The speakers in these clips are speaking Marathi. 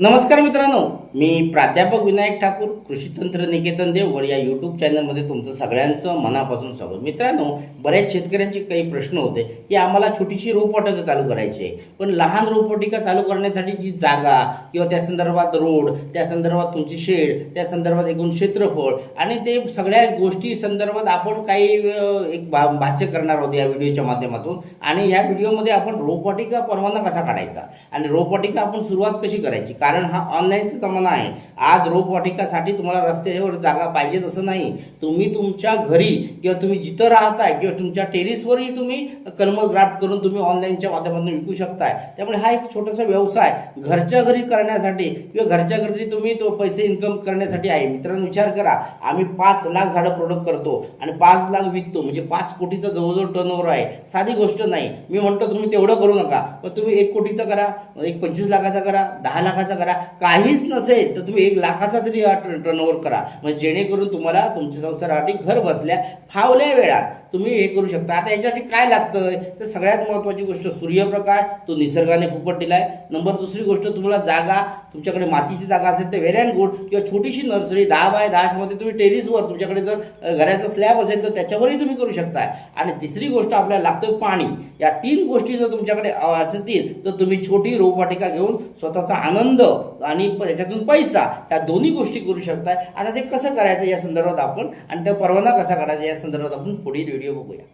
नमस्कार मित्रांनो. मी प्राध्यापक विनायक ठाकूर कृषी तंत्र निकेतन देवगड या यूट्यूब चॅनलमध्ये तुमचं सगळ्यांचं मनापासून स्वागत. मित्रांनो बऱ्याच शेतकऱ्यांचे काही प्रश्न होते की आम्हाला छोटीशी रोपवाटिका चालू करायची आहे. पण लहान रोपवाटिका चालू करण्यासाठी जी जागा किंवा त्या संदर्भात रोड त्या संदर्भात तुमची शेड त्या संदर्भात एकूण क्षेत्रफळ आणि ते सगळ्या गोष्टी संदर्भात आपण काही एक भा भाष्य करणार आहोत या व्हिडिओच्या माध्यमातून. आणि ह्या व्हिडिओमध्ये आपण रोपवाटिका परवाना कसा काढायचा? आणि रोपवाटिका आपण सुरुवात कशी करायची? कारण हा ऑनलाईनचा जमाना आहे आज रोपवाटिकासाठी तुम्हाला रस्त्यावर जागा पाहिजे तसं नाही. तुम्ही तुमच्या घरी किंवा तुम्ही जिथं राहताय किंवा तुमच्या टेरिसवरही तुम्ही कलम ग्राफ्ट करून तुम्ही ऑनलाईनच्या माध्यमातून विकू शकताय. त्यामुळे हा एक छोटासा व्यवसाय घरच्या घरी करण्यासाठी किंवा घरच्या घरी तुम्ही तो पैसे इन्कम करण्यासाठी आहे. मित्रांनो विचार करा. आम्ही पाच लाख झाडं प्रोडक्ट करतो आणि पाच लाख विकतो. म्हणजे पाच कोटीचा जवळजवळ टर्नओव्हर आहे. साधी गोष्ट नाही. मी म्हणतो तुम्ही तेवढं करू नका. पण तुम्ही एक कोटीचा करा एक पंचवीस लाखाचा करा दहा लाखाचा करा. काहीच नसेल तर तुम्ही एक लाखाचा तरी टर्नओव्हर करा. म्हणजे जेणेकरून तुम्हाला तुमच्या संसारासाठी घर बसल्या फावल्या वेळात तुम्ही हे करू शकता. आता याच्यासाठी काय लागतं तर सगळ्यात महत्त्वाची गोष्ट सूर्यप्रकाश. तो निसर्गाने फुकट दिलाय. नंबर दुसरी गोष्ट तुम्हाला जागा तुमच्याकडे मातीची जागा असेल तर व्हेरी अँड गुड किंवा छोटीशी नर्सरी दहा बाय दहामध्ये तुम्ही टेरिसवर तुमच्याकडे जर घराचा स्लॅब असेल तर त्याच्यावरही तुम्ही करू शकता आणि तिसरी गोष्ट आपल्याला लागतं पाणी. या तीन गोष्टी जर तुमच्याकडे असतील तर तुम्ही छोटी रोपवाटिका घेऊन स्वतःचा आनंद आणि प- त्याच्यातून पैसा या दोन्ही गोष्टी करू शकताय. आता ते कसं करायचं या संदर्भात आपण आणि त्या परवाना कसा काढायचा या संदर्भात आपण पुढील व्हिडिओ बघूया.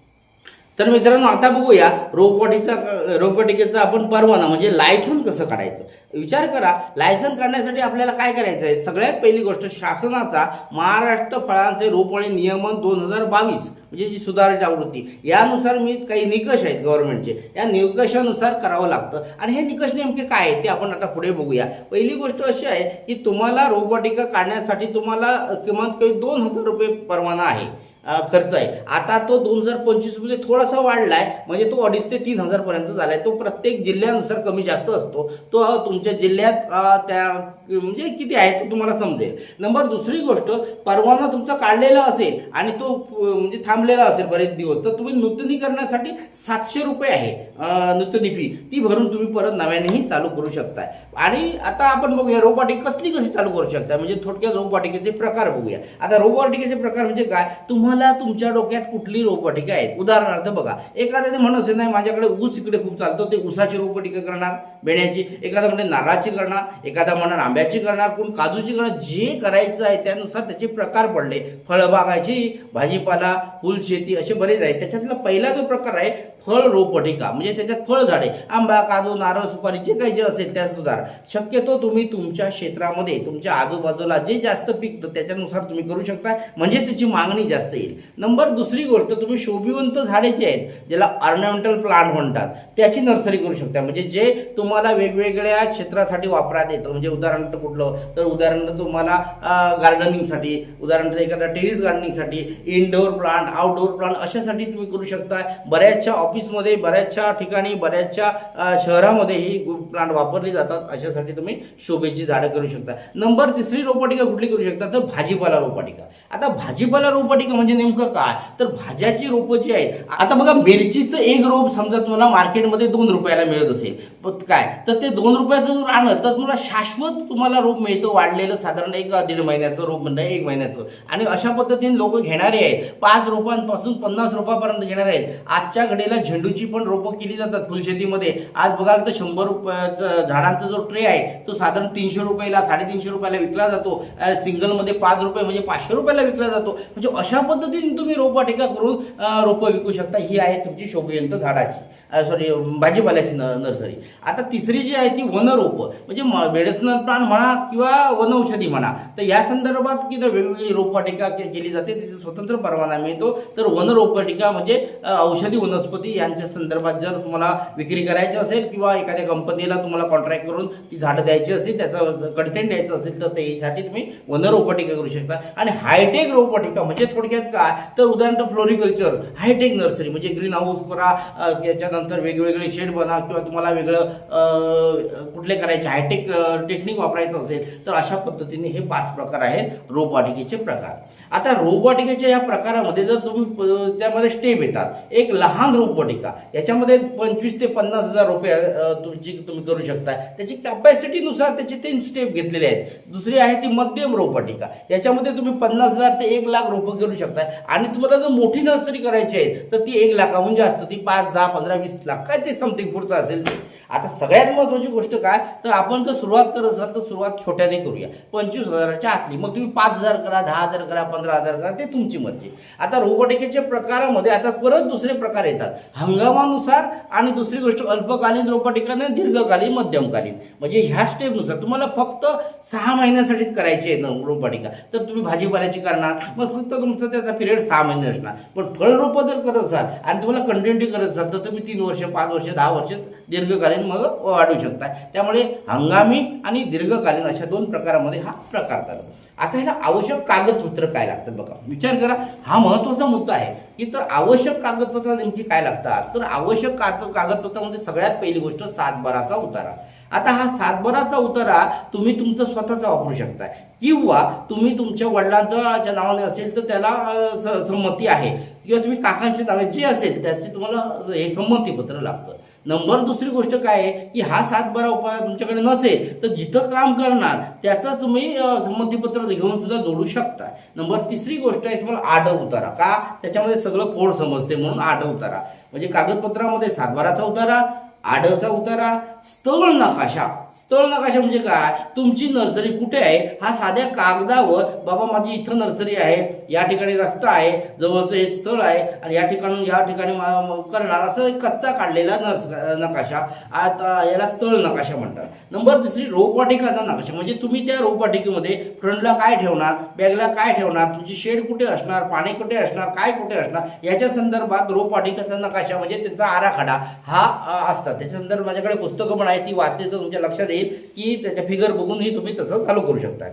तर मित्रांनो आता बघूया रोपवाटिका रोपवाटिकेचा आपण परवाना म्हणजे लायसन कसं काढायचं? विचार करा लायसन काढण्यासाठी आपल्याला काय करायचं आहे? सगळ्यात पहिली गोष्ट शासनाचा महाराष्ट्र फळांचे रोप आणि नियमन दोन हजार बावीस. म्हणजे जी सुधारित आवृत्ती यानुसार मी काही निकष आहेत गव्हर्नमेंटचे या निकषानुसार करावं लागतं. आणि हे निकष नेमके काय आहेत ते आपण आता पुढे बघूया. पहिली गोष्ट अशी आहे की तुम्हाला रोपवाटिका काढण्यासाठी तुम्हाला किमान काही दोन हजार रुपये परवाना आहे. खर्च आहे. आता तो दोन हजार पंचवीसमध्ये थोडासा वाढलाय म्हणजे तो अडीच ते तीन हजार पर्यंत झालाय. तो प्रत्येक जिल्ह्यानुसार कमी जास्त असतो. तो तुमच्या जिल्ह्यात त्या म्हणजे किती आहे तो तुम्हाला समजेल. नंबर दुसरी गोष्ट परवाना तुमचा काढलेला असेल आणि तो म्हणजे थांबलेला असेल बरेच दिवस तर तुम्ही नूतनीकरणासाठी सातशे रुपये आहे नूतनी फी ती भरून तुम्ही परत नव्यानेही चालू करू शकताय. आणि आता आपण बघूया रोपवाटिका कसली कशी चालू करू शकता म्हणजे थोडक्यात रोपवाटिकेचे प्रकार बघूया. आता रोपवाटिकेचे प्रकार म्हणजे काय? तुम्हाला तुमच्या डोक्यात कुठली रोपवाटिका आहेत? उदाहरणार्थ बघा एखाद्याने म्हणत असेल नाही माझ्याकडे ऊस इकडे खूप चालतो ते ऊसाची रोपवाटिका करणार बेण्याची. एखादा म्हणजे नारळाची करणार. एखादा म्हणणार आंब्याची करणार. कोण काजूची करणार? जे करायचं आहे त्यानुसार त्याचे प्रकार पडले. फळबागाची भाजीपाला फुलशेती असे बरेच आहेत. त्याच्यातला पहिला जो प्रकार आहे फळ रोपवाटिका. म्हणजे त्याच्यात फळ झाडे आंबा काजू नारळ सुपारी जे काही जे असेल त्या सुधार. शक्यतो तुम्ही तुमच्या क्षेत्रामध्ये तुमच्या आजूबाजूला जे जास्त पिकतं त्याच्यानुसार तुम्ही करू शकता. म्हणजे त्याची मागणी जास्त येईल. नंबर दुसरी गोष्ट तुम्ही शोभिवंत झाडे जे आहेत ज्याला ऑर्नामेंटल प्लांट म्हणतात त्याची नर्सरी करू शकता. म्हणजे जे तुम्हाला वेगवेगळ्या क्षेत्रासाठी वापरात येतं. म्हणजे उदाहरणार्थ कुठलं? तर उदाहरणार्थ तुम्हाला गार्डनिंगसाठी उदाहरणार्थ एखादा टेरिस गार्डनिंगसाठी इनडोअर प्लांट आउटडोअर प्लांट अशासाठी तुम्ही करू शकता. बऱ्याचशा ऑफिसमध्ये बऱ्याचशा ठिकाणी बऱ्याचशा शहरामध्येही शहरामध्ये ही प्लांट वापरली जातात. अशासाठी तुम्ही शोभेची झाडं करू शकता. नंबर तिसरी रोपवाटिका कुठली करू शकता? तर भाजीपाला रोपवाटिका. आता भाजीपाला रोपवाटिका म्हणजे म्हणजे नेमकं काय? तर भाज्याची रोपं जी आहेत आता बघा मिरचीचं एक रोप समजा तुम्हाला मार्केटमध्ये दोन रुपयाला मिळत असेल पण काय? तर ते दोन रुपयाचं जर आणलं तर तुम्हाला शाश्वत तुम्हाला रोप मिळतं वाढलेलं साधारण एक दीड महिन्याचं रोप म्हणजे एक महिन्याचं. आणि अशा पद्धतीने लोक घेणारे आहेत पाच रोपांपासून पन्नास रोपापर्यंत घेणारे आहेत. आजच्या घडीला झेंडूची पण रोपं केली जातात फुलशेतीमध्ये. आज बघाल तर शंभर रुपयाचं झाडांचा जो ट्रे आहे तो साधारण तीनशे रुपयाला साडेतीनशे रुपयाला विकला जातो. सिंगलमध्ये पाच रुपये म्हणजे पाचशे रुपयाला विकला जातो. म्हणजे अशा पद्धतीने तुम्ही रोपवाटिका करून रोपं विकू शकता. ही आहे तुमची शोभयंत झाडाची. सॉरी भाजीपाल्याची न नर्सरी. आता तिसरी जी आहे ती वनरोपं. म्हणजे मेडिसिनल प्लांट म्हणा किंवा वनौषधी म्हणा तर या संदर्भात की वेगवेगळी रोपवाटिका केली जाते त्याचा स्वतंत्र परवाना मिळतो. तर वनरोपवाटिका म्हणजे औषधी वनस्पती यांच्या संदर्भात जर तुम्हाला विक्री करायची असेल किंवा एखाद्या कंपनीला तुम्हाला कॉन्ट्रॅक्ट करून ती झाडं द्यायची असतील त्याचं कंटेंट द्यायचं असेल तर त्यासाठी तुम्ही वनरोपवाटिका करू शकता. आणि हायटेक रोपवाटिका म्हणजे थोडक्यात काय? तर उदाहरणार्थ फ्लोरिकल्चर हायटेक नर्सरी म्हणजे ग्रीन हाऊस करा त्याच्यानंतर वेगवेगळे शेड बना किंवा तुम्हाला वेगळं कुठले करायचे हायटेक टेक्निक वापरायचं असेल तर अशा पद्धतीने हे पाच प्रकार आहेत रोपवाटिकेचे प्रकार. आता रोपवाटिकेच्या या प्रकारामध्ये जर तुम्ही त्यामध्ये स्टेप येतात एक लहान रोपवाटिका याच्यामध्ये पंचवीस ते पन्नास हजार रुपये तुमची तुम्ही करू शकता. त्याची कॅपॅसिटीनुसार त्याचे तीन स्टेप घेतलेले आहेत. दुसरी आहे ती मध्यम रोपवाटिका याच्यामध्ये तुम्ही पन्नास हजार ते एक लाख रोपं करू शकता. आणि तुम्हाला जर मोठी नर्सरी करायची आहे तर ती एक लाखाहून जास्त ती पाच दहा पंधरा वीस लाख काय ते समथिंग पुढचं असेल ते. आता सगळ्यात महत्त्वाची गोष्ट काय तर आपण जर सुरुवात करत असाल तर सुरुवात छोट्याने करूया. पंचवीस हजाराच्या आतली. मग तुम्ही पाच हजार करा दहा हजार करा पंधरा हजार करा ते तुमची मर्जी. आता रोपवाटिकेच्या प्रकारामध्ये आता परत दुसरे प्रकार येतात. हंगामानुसार आणि दुसरी गोष्ट अल्पकालीन रोपवाटिका आणि दीर्घकालीन मध्यमकालीन. म्हणजे ह्या स्टेपनुसार तुम्हाला फक्त सहा महिन्यासाठीच करायची आहे ना रोपवाटिका तर तुम्ही भाजीपाल्याची करणार मग फक्त तुमचा त्याचा पिरियड सहा महिने असणार. पण फळरोपं जर करत असाल आणि तुम्हाला कंटिन्यू करत असाल तर तुम्ही तीन वर्ष पाच वर्ष दहा वर्ष दीर्घकालीन मग वाढवू शकता त्यामुळे हंगामी आणि दीर्घकालीन अशा दोन प्रकारामध्ये हा प्रकार चालतो आता ह्याला आवश्यक कागदपत्र काय लागतात बघा. विचार करा. हा महत्त्वाचा मुद्दा आहे की तर आवश्यक कागदपत्र नेमकी काय लागतात? तर आवश्यक कागदपत्रामध्ये सगळ्यात पहिली गोष्ट सातबाराचा उतारा. आता हा सातबाराचा उतारा तुम्ही तुमचा स्वतःचा वापरू शकता किंवा तुम्ही तुमच्या वडिलांचा ज्या नावाने असेल तर त्याला स- संमती आहे. किंवा तुम्ही काकांच्या नावे जे असेल त्याचे तुम्हाला हे संमतीपत्र लागतं. नंबर दुसरी गोष्ट काय आहे की हा सातबारा उपाय तुमच्याकडे नसेल तर जिथं काम करणार त्याचा तुम्ही संमतीपत्र घेऊन सुद्धा जोडू शकता नंबर तिसरी गोष्ट आहे तुम्हाला आड उतारा. का? त्याच्यामध्ये सगळं कोड समजते म्हणून आड उतारा. म्हणजे कागदपत्रामध्ये सातबाराचा उतारा आडचा उतारा स्थळ नकाशा. स्थळ नकाशा म्हणजे काय? तुमची नर्सरी कुठे आहे? हा साध्या कागदावर बाबा माझी इथं नर्सरी आहे या ठिकाणी रस्ता आहे जवळचं हे स्थळ आहे आणि या ठिकाणून या ठिकाणी करणार असं एक कच्चा काढलेला नर्स नकाशा. आता याला स्थळ नकाशा म्हणतात. नंबर दुसरी रोपवाटिकाचा नकाशा. म्हणजे तुम्ही त्या रोपवाटिकेमध्ये फ्रंटला काय ठेवणार बॅगला काय ठेवणार तुमची शेड कुठे असणार पाणी कुठे असणार काय कुठे असणार याच्या संदर्भात रोपवाटिकाचा नकाशा म्हणजे त्याचा आराखडा हा असतात. त्याच्या संदर्भात माझ्याकडे पुस्तक पण आहेत ती वाचली तर तुमच्या लक्षात येईल की त्याच्या फिगर बघूनही तुम्ही तसं चालू करू शकता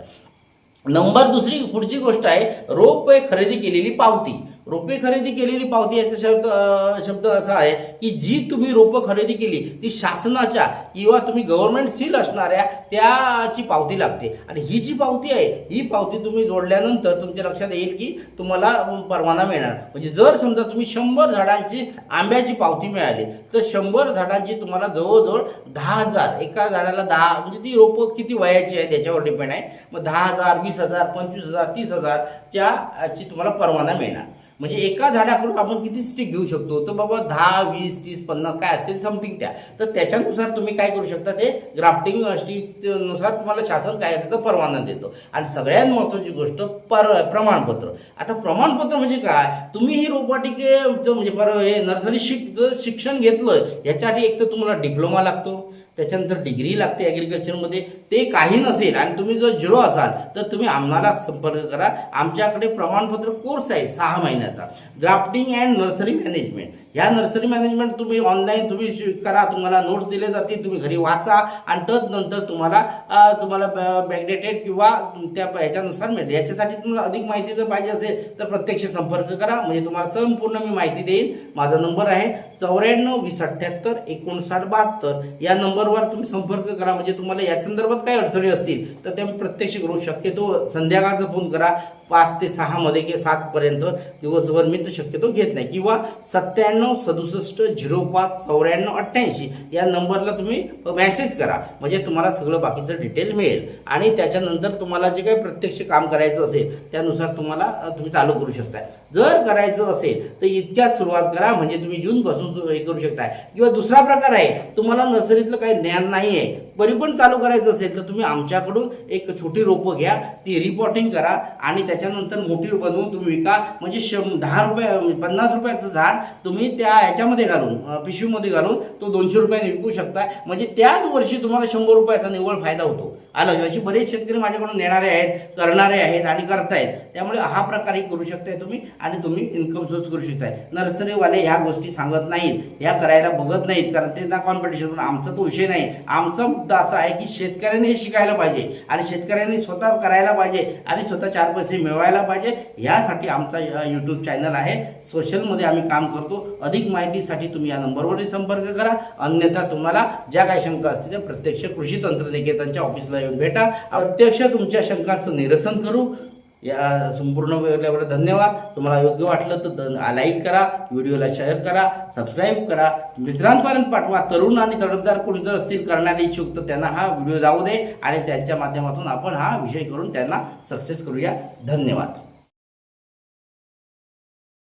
नंबर दुसरी पुढची गोष्ट आहे रोप खरेदी केलेली पावती. रोपे खरेदी केलेली पावती याचा शब्द शब्द असा आहे की जी तुम्ही रोपं खरेदी केली ती शासनाच्या किंवा तुम्ही गव्हर्नमेंट सील असणाऱ्या त्याची पावती लागते. आणि ही जी पावती आहे ही पावती तुम्ही जोडल्यानंतर तुमच्या लक्षात येईल की तुम्हाला परवाना मिळणार. म्हणजे जर समजा तुम्ही शंभर झाडांची आंब्याची पावती मिळाली तर शंभर झाडांची तुम्हाला जवळजवळ दहा हजार एका झाडाला दहा म्हणजे ती रोपं किती वयाची आहे त्याच्यावर डिपेंड आहे. मग दहा हजार वीस हजार पंचवीस हजार तीस हजारच्या ची तुम्हाला परवाना मिळणार. म्हणजे एका झाडाकडून आपण किती स्टिक घेऊ शकतो? तर बाबा दहा वीस तीस पन्नास काय असतील समथिंग त्या. तर त्याच्यानुसार तुम्ही काय करू शकता ते ग्राफ्टिंग स्टिकनुसार तुम्हाला शासन काय देतं परवाना देतो. आणि सगळ्यात महत्त्वाची गोष्ट पर प्रमाणपत्र. आता प्रमाणपत्र म्हणजे काय? तुम्ही ही रोपवाटिकेचं म्हणजे पर हे नर्सरी शिक शिक्षण घेतलं याच्यासाठी एक तर तुम्हाला डिप्लोमा लागतो. त्याच्यानंतर डिग्री लागते ॲग्रिकल्चरमध्ये ते काही नसेल आणि तुम्ही जर झिरो असाल तर तुम्ही आम्हाला संपर्क करा. आमच्याकडे प्रमाणपत्र कोर्स आहे सहा महिन्याचा. ग्राफ्टिंग अँड नर्सरी मॅनेजमेंट ह्या नर्सरी मॅनेजमेंट तुम्ही ऑनलाईन तुम्ही करा तुम्हाला नोट्स दिले जातील तुम्ही घरी वाचा आणि तदनंतर तुम्हाला तुम्हाला मॅग्नेटेड किंवा त्या ह्याच्यानुसार मिळेल. याच्यासाठी तुम्हाला अधिक माहिती जर पाहिजे असेल तर प्रत्यक्ष संपर्क करा. म्हणजे तुम्हाला संपूर्ण मी माहिती देईन. माझा नंबर आहे चौऱ्याण्णव वीस अठ्ठ्याहत्तर एकोणसाठ बहात्तर. या नंबरवर तुम्ही संपर्क करा. म्हणजे तुम्हाला या संदर्भात काही अडचणी असतील तर त्या मी प्रत्यक्ष करू शक्यतो. संध्याकाळचा फोन करा. पाच ते सहामध्ये किंवा सातपर्यंत दिवसभर मी तर शक्यतो घेत नाही. किंवा सत्त्याण्णव सदुसष्ट झिरो पाच चौऱ्याण्णव अठ्ठ्याऐंशी या नंबरला तुम्ही मेसेज करा. म्हणजे तुम्हाला सगळं बाकीचं डिटेल मिळेल. आणि त्याच्यानंतर तुम्हाला जे काही प्रत्यक्ष काम करायचं असेल त्यानुसार तुम्हाला तुम्ही चालू करू शकता. जर करायचं असेल तर इतक्यात सुरुवात करा म्हणजे तुम्ही जूनपासून हे करू शकताय. किंवा दुसरा प्रकार आहे तुम्हाला नर्सरीतलं काही ज्ञान नाही आहे तरी पण चालू करायचं असेल तर तुम्ही आमच्याकडून एक छोटी रोपं घ्या ती रिपॉटिंग करा आणि त्याच्यानंतर मोठी बनवून तुम्ही विका. म्हणजे शं दहा रुपये पन्नास रुपयाचं झाड तुम्ही त्या ह्याच्यामध्ये घालून पिशवीमध्ये घालून तो दोनशे रुपयाने विकू शकता म्हणजे त्याच वर्षी तुम्हाला शंभर रुपयाचा निव्वळ फायदा होतो. आलं. अशी बरेच शेतकरी माझ्याकडून नेणारे आहेत करणारे आहेत आणि करतायत. त्यामुळे हा प्रकारही करू शकताय तुम्ही आणि तुम्ही इन्कम सोर्स करू शकताय. नर्सरीवाले ह्या गोष्टी सांगत नाहीत. ह्या करायला बघत नाहीत. कारण ते ना कॉम्पिटिशन पण आमचा तो विषय नाही. आमचा मुद्दा असा आहे की शेतकऱ्यांनी हे शिकायला पाहिजे आणि शेतकऱ्यांनी स्वतः करायला पाहिजे आणि स्वतः चार पैसे मिळवायला पाहिजे. ह्यासाठी आमचा यूट्यूब चॅनल आहे. सोशलमध्ये आम्ही काम करतो. अधिक माहितीसाठी तुम्ही या नंबरवरही संपर्क करा. अन्यथा तुम्हाला ज्या काही शंका असतील त्या प्रत्यक्ष कृषी तंत्रनिकेतनच्या ऑफिसला भेटा. प्रत्यक्ष तुमच्या शंकांचं निरसन करू. या संपूर्ण वेळेवर धन्यवाद. तुम्हाला योग्य वाटलं तर लाईक करा व्हिडिओला शेअर करा सबस्क्राईब करा. मित्रांपर्यंत पाठवा. तरुण आणि तडफदार कोणी जर असतील करणारे इच्छुक तर त्यांना हा व्हिडिओ जाऊ दे आणि त्यांच्या माध्यमातून आपण हा विषय करून त्यांना सक्सेस करूया. धन्यवाद.